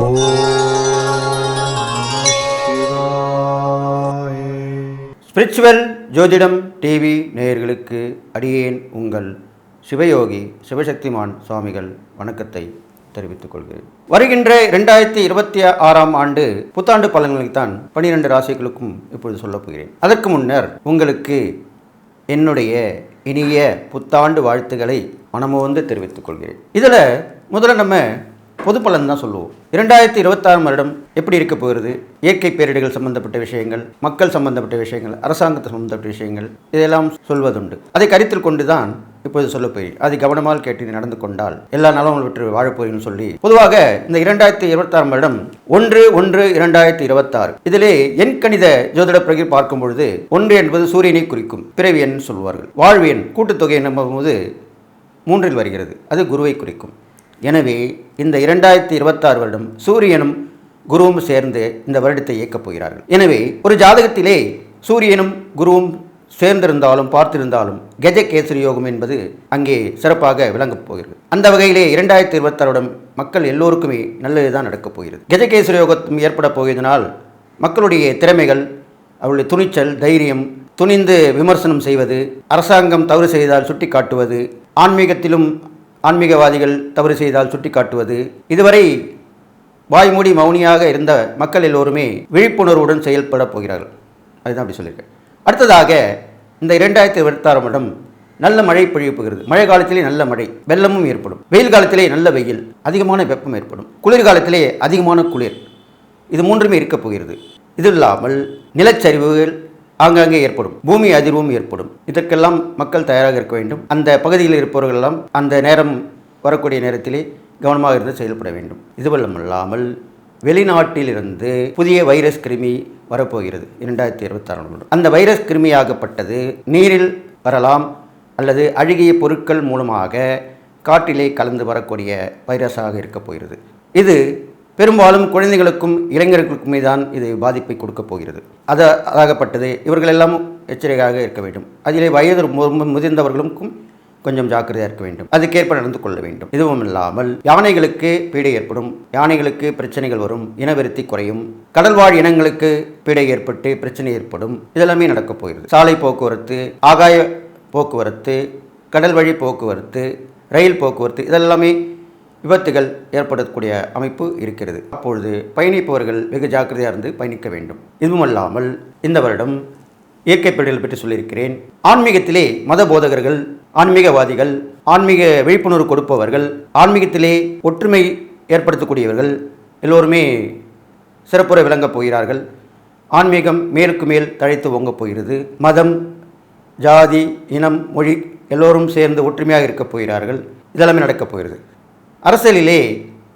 Spiritual ஜோதிடம் TV நேயர்களுக்கு அடியேன் உங்கள் சிவயோகி சிவசக்திமான் சுவாமிகள் வணக்கத்தை தெரிவித்துக் கொள்கிறேன். வருகின்ற இரண்டாயிரத்தி இருபத்தி ஆறாம் ஆண்டு புத்தாண்டு பலன்களைத்தான் பனிரெண்டு ராசிகளுக்கும் இப்பொழுது சொல்லப் போகிறேன். அதற்கு முன்னர் உங்களுக்கு என்னுடைய இனிய புத்தாண்டு வாழ்த்துக்களை மனமோந்து தெரிவித்துக் கொள்கிறேன். இதில் முதல்ல நம்ம பொது பலன் தான் சொல்லுவோம். இரண்டாயிரத்தி இருபத்தாறாம் வருடம் எப்படி இருக்க போகிறது? இயற்கை பேரிடர்கள் சம்பந்தப்பட்ட விஷயங்கள் மக்கள் சம்பந்தப்பட்ட விஷயங்கள் அரசாங்கத்தை சம்பந்தப்பட்ட விஷயங்கள் இதெல்லாம் சொல்வதுண்டு. அதை கருத்தில் கொண்டு தான் இப்போது சொல்ல போய் அதை கவனமாக கேட்டு நடந்து கொண்டால் எல்லா நலமும் பெற்று வாழப்போயின்னு சொல்லி பொதுவாக இந்த இரண்டாயிரத்தி இருபத்தாறாம் வருடம் ஒன்று ஒன்று இரண்டாயிரத்தி இருபத்தாறு. இதிலே எண் கணித ஜோதிட பிரகி பார்க்கும் பொழுது ஒன்று என்பது சூரியனை குறிக்கும் பிறவி எண் சொல்வார்கள். வாழ்வு எண் கூட்டுத்தொகை என்னும்போது மூன்றில் வருகிறது. அது குருவை குறிக்கும். எனவே இந்த இரண்டாயிரத்தி இருபத்தாறு வருடம் சூரியனும் குருவும் சேர்ந்து இந்த வருடத்தை இயக்கப் போகிறார்கள். எனவே ஒரு ஜாதகத்திலே சூரியனும் குருவும் சேர்ந்திருந்தாலும் பார்த்திருந்தாலும் கஜகேசரி யோகம் என்பது அங்கே சிறப்பாக விளங்கப் போகிறது. அந்த வகையிலே இரண்டாயிரத்தி இருபத்தாறுடன் மக்கள் எல்லோருக்குமே நல்லதுதான் நடக்கப் போகிறது. கஜகேசரி யோகம் ஏற்பட போகிறதுனால் மக்களுடைய திறமைகள் அவருடைய துணிச்சல் தைரியம் துணிந்து விமர்சனம் செய்வது அரசாங்கம் தவறு செய்தால் சுட்டி காட்டுவது ஆன்மீகத்திலும் ஆன்மீகவாதிகள் தவறு செய்தால் சுட்டிக்காட்டுவது. இதுவரை வாய்மூடி மௌனியாக இருந்த மக்கள் எல்லோருமே விழிப்புணர்வுடன் செயல்பட போகிறார்கள். அதுதான் அப்படி சொல்லியிருக்கேன் அடுத்ததாக இந்த இரண்டாயிரத்தி இருபத்தாறு வருடம் நல்ல மழை பொழிய போகிறது. மழை காலத்திலே நல்ல மழை வெள்ளமும் ஏற்படும். வெயில் காலத்திலே நல்ல வெயில் அதிகமான வெப்பம் ஏற்படும். குளிர்காலத்திலே அதிகமான குளிர். இது மூன்றுமே இருக்கப் போகிறது. இது இல்லாமல் நிலச்சரிவுகள் ஆங்காங்கே ஏற்படும் பூமி அதிர்வும் ஏற்படும். இதற்கெல்லாம் மக்கள் தயாராக இருக்க வேண்டும். அந்த பகுதியில் இருப்பவர்களெல்லாம் அந்த நேரம் வரக்கூடிய நேரத்திலே கவனமாக இருந்து செயல்பட வேண்டும். இதுவல்லமல்லாமல் வெளிநாட்டிலிருந்து புதிய வைரஸ் கிருமி வரப்போகிறது இரண்டாயிரத்தி இருபத்தாறு அந்த வைரஸ் கிருமியாகப்பட்டது நீரில் வரலாம் அல்லது அழுகிய பொருட்கள் மூலமாக காற்றிலே கலந்து வரக்கூடிய வைரஸாக இருக்கப் போகிறது. இது பெரும்பாலும் குழந்தைகளுக்கும் இளைஞர்களுக்குமே தான் இது பாதிப்பை கொடுக்கப் போகிறது. அது அதாகப்பட்டது இவர்கள் எல்லாம் எச்சரிக்கையாக இருக்க வேண்டும். அதிலே வயது முதிர்ந்தவர்களுக்கும் கொஞ்சம் ஜாக்கிரதையாக இருக்க வேண்டும். அதுக்கேற்ப நடந்து கொள்ள வேண்டும். இதுவும் இல்லாமல் யானைகளுக்கு பீடை ஏற்படும். யானைகளுக்கு பிரச்சனைகள் வரும். இனவிருத்தி குறையும். கடல்வாழ் இனங்களுக்கு பீடை ஏற்பட்டு பிரச்சனை ஏற்படும். இதெல்லாமே நடக்கப் போகிறது. சாலை போக்குவரத்து ஆகாய போக்குவரத்து கடல் வழி போக்குவரத்து ரயில் போக்குவரத்து இதெல்லாமே விபத்துகள் ஏற்படக்கூடிய அமைப்பு இருக்கிறது. அப்பொழுது பயணிப்பவர்கள் வெகு ஜாக்கிரதையாக இருந்து பயணிக்க வேண்டும். இதுவுமல்லாமல் இந்த வருடம் இயற்கை பேடுகள் பற்றி சொல்லியிருக்கிறேன். ஆன்மீகத்திலே மத போதகர்கள் ஆன்மீகவாதிகள் ஆன்மீக விழிப்புணர்வு கொடுப்பவர்கள் ஆன்மீகத்திலே ஒற்றுமை ஏற்படுத்தக்கூடியவர்கள் எல்லோருமே சிறப்புற விளங்கப் போகிறார்கள். ஆன்மீகம் மேலுக்கு மேல் தழைத்து ஓங்கப் போகிறது. மதம் ஜாதி இனம் மொழி எல்லோரும் சேர்ந்து ஒற்றுமையாக இருக்கப் போகிறார்கள். இதெல்லாமே நடக்கப் போகிறது. அரசியலிலே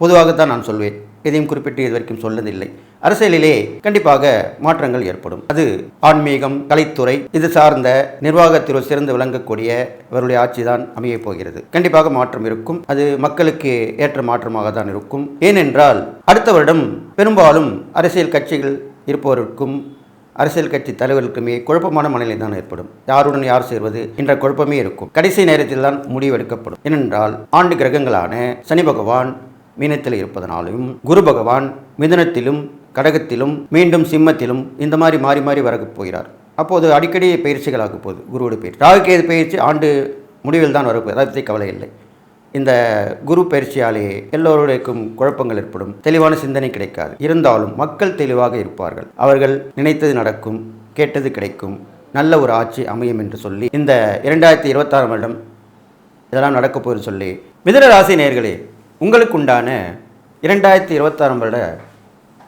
பொதுவாகத்தான் நான் சொல்வேன். எதையும் குறிப்பிட்டு இது வரைக்கும் சொல்லதில்லை. அரசியலிலே கண்டிப்பாக மாற்றங்கள் ஏற்படும். அது ஆன்மீகம் கலைத்துறை இது சார்ந்த நிர்வாகத்தில் சிறந்து விளங்கக்கூடிய அவருடைய ஆட்சி தான் அமையப் போகிறது. கண்டிப்பாக மாற்றம் இருக்கும். அது மக்களுக்கு ஏற்ற மாற்றமாக தான் இருக்கும். ஏனென்றால் அடுத்த வருடம் பெரும்பாலும் அரசியல் கட்சிகள் இருப்பவருக்கும் அரசியல் கட்சி தலைவர்களுக்குமே குழப்பமான மனநிலை தான் ஏற்படும். யாருடன் யார் சேர்வது என்ற குழப்பமே இருக்கும். கடைசி நேரத்தில் தான் முடிவெடுக்கப்படும் ஏனென்றால் ஆண்டு கிரகங்களான சனி பகவான் மீனத்தில் இருப்பதனாலும் குரு பகவான் மிதனத்திலும் கடகத்திலும் மீண்டும் சிம்மத்திலும் இந்த மாதிரி மாறி மாறி வரப் போகிறார். அப்போது அடிக்கடி பயிற்சிகளாக போகுது. குருவோட பயிற்சி. ராகுகேது பயிற்சி ஆண்டு முடிவில் தான் வரப்போகுது அதை பற்றி கவலை இல்லை. இந்த குரு பயிற்சியாலே எல்லோருடையும் குழப்பங்கள் ஏற்படும். தெளிவான சிந்தனை கிடைக்காது. இருந்தாலும் மக்கள் தெளிவாக இருப்பார்கள். அவர்கள் நினைத்தது நடக்கும் கேட்டது கிடைக்கும். நல்ல ஒரு ஆட்சி அமையும் என்று சொல்லி இந்த இரண்டாயிரத்தி இருபத்தாறு வருடம் இதெல்லாம் நடக்க போகுது சொல்லி மிதன ராசி நேர்களே உங்களுக்கு உண்டான இரண்டாயிரத்தி இருபத்தாறாம் வருட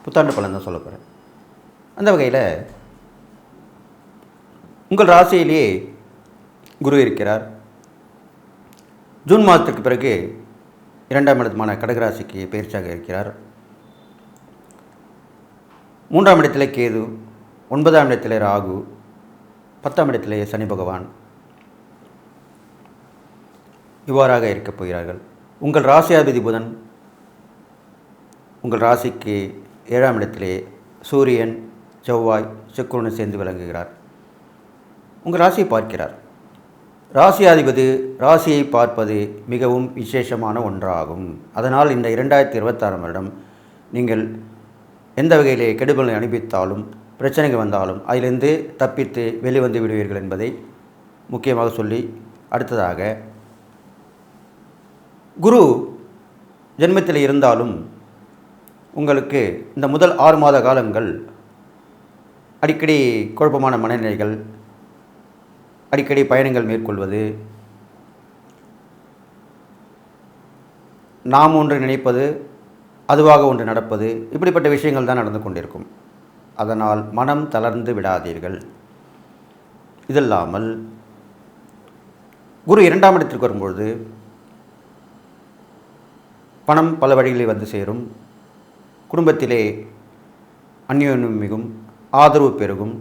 புத்தாண்டு பலன் தான் சொல்ல போகிறேன் அந்த வகையில் உங்கள் ராசியிலேயே குரு இருக்கிறார். ஜூன் மாதத்துக்கு பிறகு இரண்டாம் இடத்துமான கடகராசிக்கு பயிற்சியாக இருக்கிறார். மூன்றாம் இடத்திலே கேது ஒன்பதாம் இடத்திலே ராகு பத்தாம் இடத்திலே சனி பகவான் இவ்வாறாக இருக்கப் போகிறார்கள். உங்கள் ராசியாதிபதி புதன் உங்கள் ராசிக்கு ஏழாம் இடத்திலே சூரியன் செவ்வாய் சுக்கிரனும் சேர்ந்து விளங்குகிறார். உங்கள் ராசியை பார்க்கிறார். ராசியாதிபதி ராசியை பார்ப்பது மிகவும் விசேஷமான ஒன்றாகும். அதனால் இந்த இரண்டாயிரத்தி இருபத்தாறாம் வருடம் நீங்கள் எந்த வகையிலே கெடுபலனை அனுப்பித்தாலும் பிரச்சனைகள் வந்தாலும் அதிலிருந்து தப்பித்து வெளிவந்து விடுவீர்கள் என்பதை முக்கியமாக சொல்லி அடுத்ததாக குரு ஜென்மத்தில் இருந்தாலும் உங்களுக்கு இந்த முதல் ஆறு மாத காலங்கள் அடிக்கடி குழப்பமான மனநிலைகள் அடிக்கடி பயணங்கள் மேற்கொள்வது. நாம் ஒன்று நினைப்பது அதுவாக ஒன்று நடப்பது இப்படிப்பட்ட விஷயங்கள் தான் நடந்து கொண்டிருக்கும். அதனால் மனம் தளர்ந்து விடாதீர்கள். இதல்லாமல் குரு இரண்டாம் இடத்திற்கு வரும்பொழுது பணம் பல வழிகளில் வந்து சேரும். குடும்பத்திலே அந்யோன்யம் மிகும் ஆதரவு பெருகும்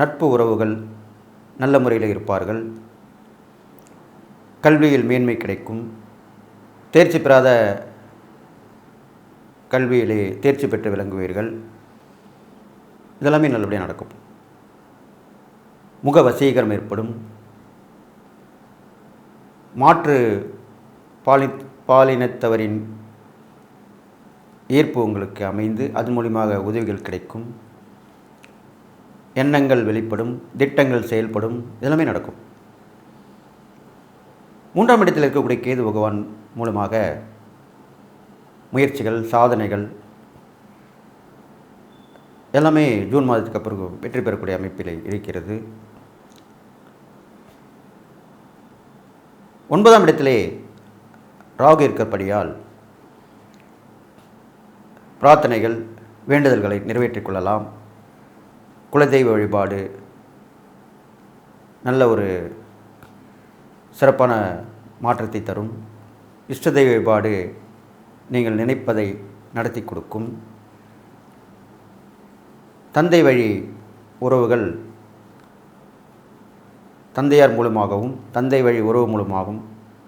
நட்பு உறவுகள் நல்ல முறையில் இருப்பார்கள். கல்வியில் மேன்மை கிடைக்கும். தேர்ச்சி பெறாத கல்வியிலே தேர்ச்சி பெற்று விளங்குவீர்கள். இதெல்லாமே நல்லபடியாக நடக்கும். முக வசீகரம் ஏற்படும். மாற்று பாலி பாலினத்தவரின் ஈர்ப்பு உங்களுக்கு அமைந்து அது மூலியமாக உதவிகள் கிடைக்கும். எண்ணங்கள் வெளிப்படும் திட்டங்கள் செயல்படும் இதெல்லாமே நடக்கும். மூன்றாம் இடத்தில் இருக்கக்கூடிய கேது பகவான் மூலமாக முயற்சிகள் சாதனைகள் எல்லாமே ஜூன் மாதத்துக்கு பிறகு வெற்றி பெறக்கூடிய அமைப்பில் இருக்கிறது. ஒன்பதாம் இடத்திலே ராகு இருக்கப்படியால் பிரார்த்தனைகள் வேண்டுதல்களை நிறைவேற்றிக் கொள்ளலாம். குலதெய்வ வழிபாடு. நல்ல ஒரு சிறப்பான மாற்றத்தை தரும். இஷ்ட தெய்வ வழிபாடு நீங்கள் நினைப்பதை நடத்தி கொடுக்கும். தந்தை வழி உறவுகள் தந்தையார் மூலமாகவும் தந்தை வழி உறவு மூலமாகவும்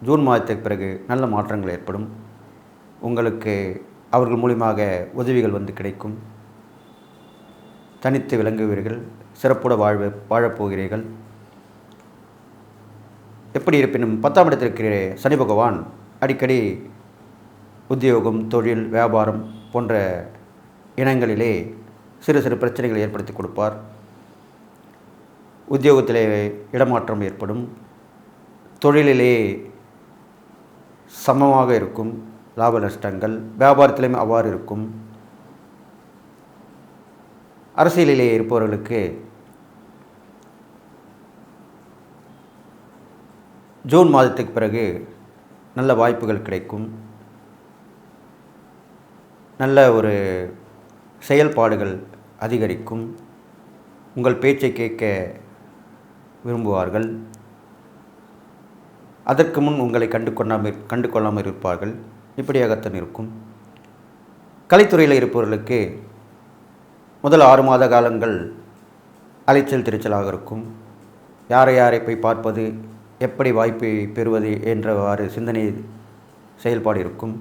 ஜூன் மாதத்துக்கு பிறகு நல்ல மாற்றங்கள் ஏற்படும். உங்களுக்கு அவர்கள் மூலியமாக உதவிகள் வந்து கிடைக்கும். தனித்து விளங்குவீர்கள் சிறப்புட வாழ்வு வாழப்போகிறீர்கள். எப்படி இருப்பினும் பத்தாம் இடத்திற்கிற சனி பகவான் அடிக்கடி உத்தியோகம் தொழில் வியாபாரம் போன்ற இனங்களிலே சிறு சிறு பிரச்சனைகளை ஏற்படுத்தி கொடுப்பார். உத்தியோகத்திலே இடமாற்றம் ஏற்படும். தொழிலிலே சமமாக இருக்கும் லாப நஷ்டங்கள் வியாபாரத்திலையும் அவ்வாறு இருக்கும். அரசியலிலே இருப்பவர்களுக்கு ஜூன் மாதத்துக்கு பிறகு நல்ல வாய்ப்புகள் கிடைக்கும். நல்ல ஒரு செயல்பாடுகள் அதிகரிக்கும். உங்கள் பேச்சை கேட்க விரும்புவார்கள். அதற்கு முன் உங்களை கண்டு கொள்ளாமல் கண்டு கொள்ளாமல் இருப்பார்கள். இப்படியாகத்தான் இருக்கும். கலைத்துறையில் இருப்பவர்களுக்கு முதல் ஆறு மாத காலங்கள் அலைச்சல் திருச்சலாக இருக்கும். யாரை யாரை போய் பார்ப்பது எப்படி வாய்ப்பை பெறுவது என்றவாறு சிந்தனை செயல்பாடு இருக்கும்.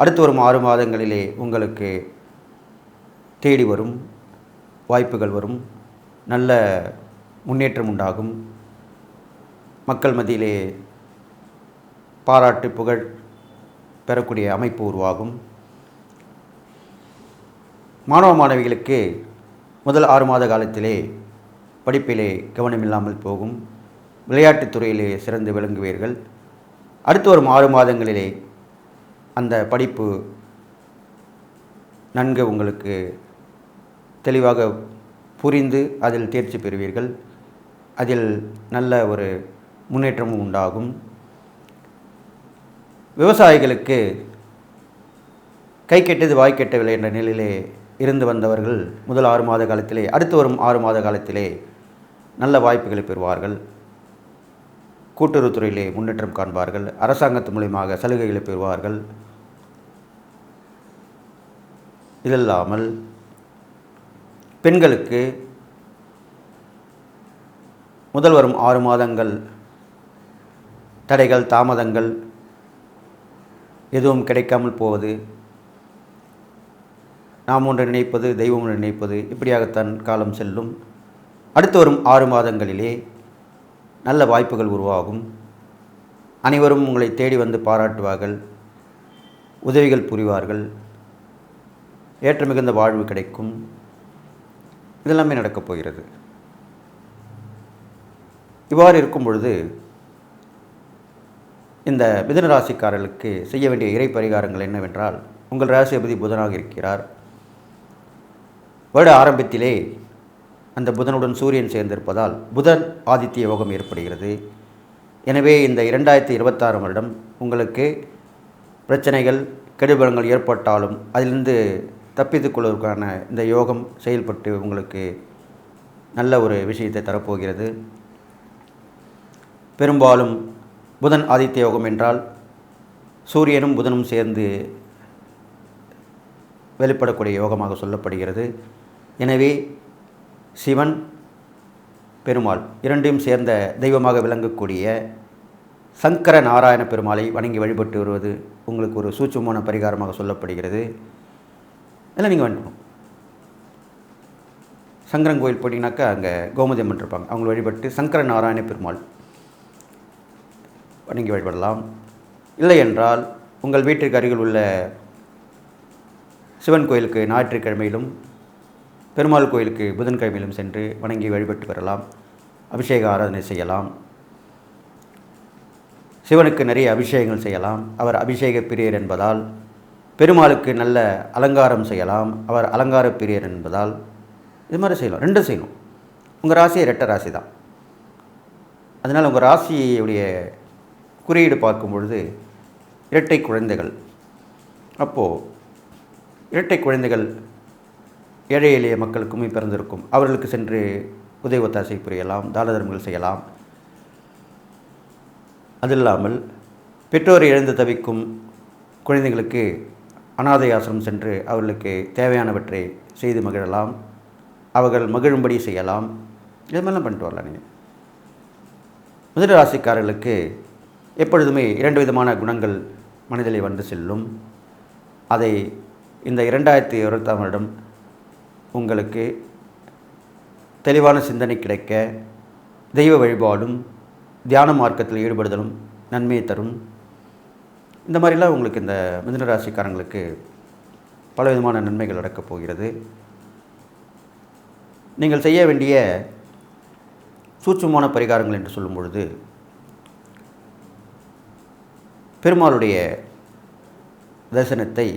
அடுத்து வரும் ஆறு மாதங்களிலே உங்களுக்கு தேடி வரும் வாய்ப்புகள் வரும் நல்ல முன்னேற்றம் உண்டாகும். மக்கள் மத்தியிலே பாராட்டு புகழ் பெறக்கூடிய அமைப்பு உருவாகும். மாணவ மாணவிகளுக்கு முதல் ஆறு மாத காலத்திலே படிப்பிலே கவனமில்லாமல் போகும். விளையாட்டுத் துறையிலே சிறந்து விளங்குவீர்கள். அடுத்து வரும் ஆறு மாதங்களிலே அந்த படிப்பு நன்கு உங்களுக்கு தெளிவாக புரிந்து அதில் தேர்ச்சி பெறுவீர்கள். அதில் நல்ல ஒரு முன்னேற்றமும் உண்டாகும். விவசாயிகளுக்கு கை கெட்டது வாய் கெட்டவில்லை என்ற நிலையிலே இருந்து வந்தவர்கள் முதல் ஆறு மாத காலத்திலே அடுத்து வரும் ஆறு மாத காலத்திலே நல்ல வாய்ப்புகளை பெறுவார்கள். கூட்டுறவுத்துறையிலே முன்னேற்றம் காண்பார்கள். அரசாங்கத்து மூலியமாக சலுகைகளை பெறுவார்கள். இதில்லாமல் பெண்களுக்கு முதல் வரும் ஆறு மாதங்கள் தடைகள் தாமதங்கள் எதுவும் கிடைக்காமல் போவது நாம் ஒன்று நினைப்பது தெய்வம் ஒன்று நினைப்பது இப்படியாகத்தான் காலம் செல்லும். அடுத்து வரும் ஆறு மாதங்களிலே நல்ல வாய்ப்புகள் உருவாகும். அனைவரும் உங்களை தேடி வந்து பாராட்டுவார்கள் உதவிகள் புரிவார்கள் ஏற்ற மிகுந்த வாழ்வு கிடைக்கும். இதெல்லாமே நடக்கப் போகிறது. இவ்வாறு இருக்கும் பொழுது இந்த மிதன ராசிக்காரர்களுக்கு செய்ய வேண்டிய இறை பரிகாரங்கள் என்னவென்றால் உங்கள் ராசிபதி புதனாக இருக்கிறார். வருட ஆரம்பத்திலே அந்த புதனுடன் சூரியன் சேர்ந்திருப்பதால் புதன் ஆதித்ய யோகம் ஏற்படுகிறது. எனவே இந்த இரண்டாயிரத்தி இருபத்தாறு வருடம் உங்களுக்கு பிரச்சனைகள் கெடுபலங்கள் ஏற்பட்டாலும் அதிலிருந்து தப்பித்துக் கொள்வதற்கான இந்த யோகம் செயல்பட்டு உங்களுக்கு நல்ல ஒரு விஷயத்தை தரப்போகிறது. பெரும்பாலும் புதன் ஆதித்ய யோகம் என்றால் சூரியனும் புதனும் சேர்ந்து வெளிப்படக்கூடிய யோகமாக சொல்லப்படுகிறது. எனவே சிவன் பெருமாள் இரண்டையும் சேர்ந்த தெய்வமாக விளங்கக்கூடிய சங்கர நாராயண பெருமாளை வணங்கி வழிபட்டு வருவது உங்களுக்கு ஒரு சூட்சமான பரிகாரமாக சொல்லப்படுகிறது. இல்லை நீங்கள் வேண்டணும் சங்கரன் கோயில் போட்டிங்கனாக்கா அங்கே கோமதி அம்மன் இருப்பாங்க. அவங்களை வழிபட்டு சங்கர நாராயண பெருமாள் வணங்கி வழிபடலாம். இல்லை என்றால் உங்கள் வீட்டிற்கு அருகில் உள்ள சிவன் கோயிலுக்கு ஞாயிற்றுக்கிழமையிலும் பெருமாள் கோயிலுக்கு புதன்கிழமையிலும் சென்று வணங்கி வழிபட்டு வரலாம். அபிஷேக ஆராதனை செய்யலாம். சிவனுக்கு நிறைய அபிஷேகங்கள் செய்யலாம். அவர் அபிஷேக பிரியர் என்பதால் பெருமாளுக்கு நல்ல அலங்காரம் செய்யலாம். அவர் அலங்கார பிரியர் என்பதால் இது மாதிரி செய்யலாம். ரெண்டும் செய்யணும். உங்கள் ராசியை ரெட்ட ராசி தான். அதனால் உங்கள் ராசியுடைய குறியீடு பார்க்கும் பொழுது இரட்டை குழந்தைகள். அப்போது இரட்டை குழந்தைகள் ஏழை எளிய மக்களுக்குமே பிறந்திருக்கும். அவர்களுக்கு சென்று உதவி ஒத்தாசை புரியலாம் தான தர்மங்கள் செய்யலாம். அது இல்லாமல் பெற்றோர் இழந்து தவிக்கும் குழந்தைகளுக்கு அனாதை ஆசிரமம் சென்று அவர்களுக்கு தேவையானவற்றை செய்து மகிழலாம். அவர்கள் மகிழும்படி செய்யலாம். இது மாதிரிலாம் பண்ணிட்டு வரலாம் நீங்கள் முதல் ராசிக்காரர்களுக்கு எப்பொழுதுமே இரண்டு விதமான குணங்கள் மனதிலே வந்து செல்லும். அதை இந்த இரண்டாயிரத்தி இருபத்தாம் வருடம் உங்களுக்கு தெளிவான சிந்தனை கிடைக்க தெய்வ வழிபாடும் தியான மார்க்கத்தில் ஈடுபடுதலும் நன்மையை தரும். இந்த மாதிரிலாம் உங்களுக்கு இந்த மிதனராசிக்காரங்களுக்கு பலவிதமான நன்மைகள் நடக்கப் போகிறது. நீங்கள் செய்ய வேண்டிய சூட்சமான பரிகாரங்கள் என்று சொல்லும் பொழுது பெருமாளுடைய தரிசனத்தை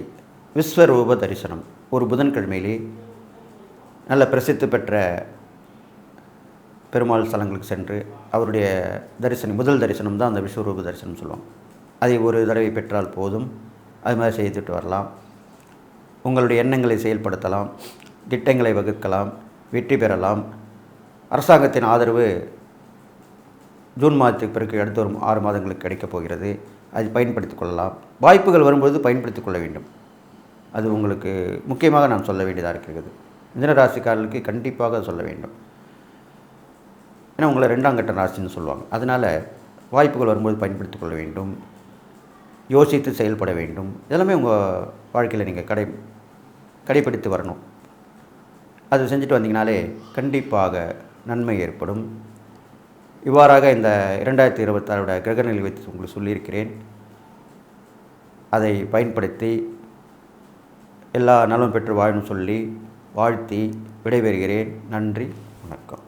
விஸ்வரூப தரிசனம். ஒரு புதன்கிழமையிலே நல்ல பிரசித்தி பெற்ற பெருமாள் ஸ்தலங்களுக்கு சென்று அவருடைய தரிசனம் முதல் தரிசனம் தான் அந்த விஸ்வரூப தரிசனம் சொல்லுவோம் அதை ஒரு தடவை பெற்றால் போதும். அது மாதிரி செய்துட்டு வரலாம். உங்களுடைய எண்ணங்களை செயல்படுத்தலாம். திட்டங்களை வகுக்கலாம். வெற்றி பெறலாம். அரசாங்கத்தின் ஆதரவு ஜூன் மாதத்துக்கு பிறகு அடுத்த ஒரு ஆறு மாதங்களுக்கு கிடைக்கப் போகிறது. அதை பயன்படுத்திக் கொள்ளலாம். வாய்ப்புகள் வரும்போது பயன்படுத்திக் கொள்ள வேண்டும். அது உங்களுக்கு முக்கியமாக நான் சொல்ல வேண்டியதாக இருக்கிறது. மிதன ராசிக்காரர்களுக்கு கண்டிப்பாக சொல்ல வேண்டும். ஏன்னா உங்களை ரெண்டாம் கட்ட ராசின்னு சொல்லுவாங்க. அதனால் வாய்ப்புகள் வரும்போது பயன்படுத்திக் கொள்ள வேண்டும். யோசித்து செயல்பட வேண்டும். இதெல்லாமே உங்கள் வாழ்க்கையில் நீங்கள் கடை கடைப்பிடித்து வரணும். அது செஞ்சுட்டு வந்தீங்கனாலே கண்டிப்பாக நன்மை ஏற்படும். இவ்வாறாக இந்த இரண்டாயிரத்தி இருபத்தாறோட கிரகநிலை வைத்து உங்களுக்கு சொல்லியிருக்கிறேன். அதை பயன்படுத்தி எல்லா நலமும் பெற்று வாழணும் சொல்லி வாழ்த்தி விடைபெறுகிறேன். நன்றி வணக்கம்.